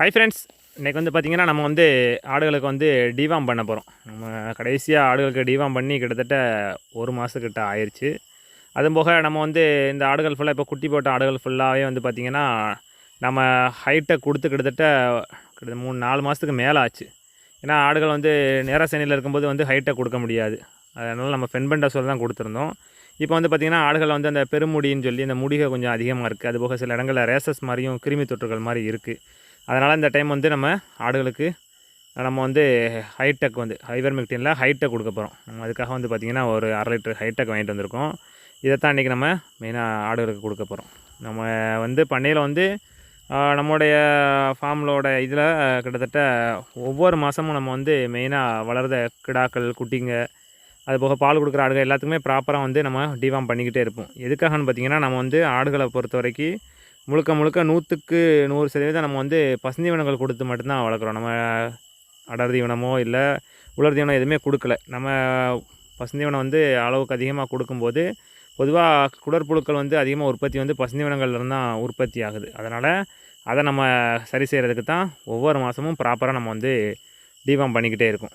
Hi friends இன்றைக்கி வந்து பார்த்திங்கன்னா நம்ம வந்து ஆடுகளுக்கு வந்து டிவாம் பண்ண போகிறோம் நம்ம கடைசியாக ஆடுகளுக்கு டிவாம் பண்ணி கிட்டத்தட்ட ஒரு மாதத்துக்கிட்ட ஆயிடுச்சு அதுவும் போக நம்ம வந்து இந்த ஆடுகள் ஃபுல்லாக இப்போ குட்டி போட்ட ஆடுகள் ஃபுல்லாகவே வந்து பார்த்திங்கன்னா நம்ம ஹைட்டை கொடுத்து கிட்டத்தட்ட கிட்டத்தட்ட மூணு நாலு மாதத்துக்கு மேலே ஆச்சு. ஏன்னா ஆடுகள் வந்து நேராக சனியில் இருக்கும்போது வந்து ஹைட்டை கொடுக்க முடியாது. அதனால் நம்ம ஃபென்பண்டஸோடு தான் கொடுத்துருந்தோம். இப்போ வந்து பார்த்திங்கன்னா ஆடுகள் வந்து அந்த பெருமுடின்னு சொல்லி அந்த முடிகள் கொஞ்சம் அதிகமாக இருக்குது அதுபோக சில இடங்களில் ரேசஸ் மாதிரியும் கிருமி தொற்றுகள் மாதிரி இருக்குது அதனால் இந்த டைம் வந்து நம்ம ஆடுகளுக்கு நம்ம வந்து ஹைடெக் வந்து ஹைவர் மெக்டீனில் ஹைடெக் கொடுக்க போகிறோம் நம்ம அதுக்காக வந்து பார்த்திங்கன்னா ஒரு அரை லிட்டர் ஹைடெக் வாங்கிட்டு வந்திருக்கோம். இதைத்தான் இன்றைக்கி நம்ம மெயினாக ஆடுகளுக்கு கொடுக்க போகிறோம் நம்ம வந்து பண்ணையில் வந்து நம்முடைய நம்மளுடைய ஃபார்ம்லோட இதில் கிட்டத்தட்ட ஒவ்வொரு மாதமும் நம்ம வந்து மெயினாக வளர்ந்த கிடாக்கள் குட்டிங்க அது போக பால் கொடுக்குற ஆடுகள் எல்லாத்துக்குமே ப்ராப்பராக வந்து நம்ம டிவாம் பண்ணிக்கிட்டே இருப்போம். எதுக்காகன்னு பார்த்தீங்கன்னா நம்ம வந்து ஆடுகளை பொறுத்த வரைக்கும் முழுக்க முழுக்க நூற்றுக்கு நூறு சதவீதம் நம்ம வந்து பசுந்தீவனங்கள் கொடுத்து மட்டும்தான் வளர்க்குறோம். நம்ம அடர் தீவனமோ இல்லை உலர் தீவனம் எதுவுமே கொடுக்கல. நம்ம பசுந்தீவனம் வந்து அளவுக்கு அதிகமாக கொடுக்கும்போது பொதுவாக குடற்புழுக்கள் வந்து அதிகமாக உற்பத்தி வந்து பசுந்தீவனங்கள்லேருந்து தான் உற்பத்தி ஆகுது. அதனால் அதை நம்ம சரி செய்கிறதுக்கு தான் ஒவ்வொரு மாதமும் ப்ராப்பராக நம்ம வந்து டிவாம் பண்ணிக்கிட்டே இருக்கும்.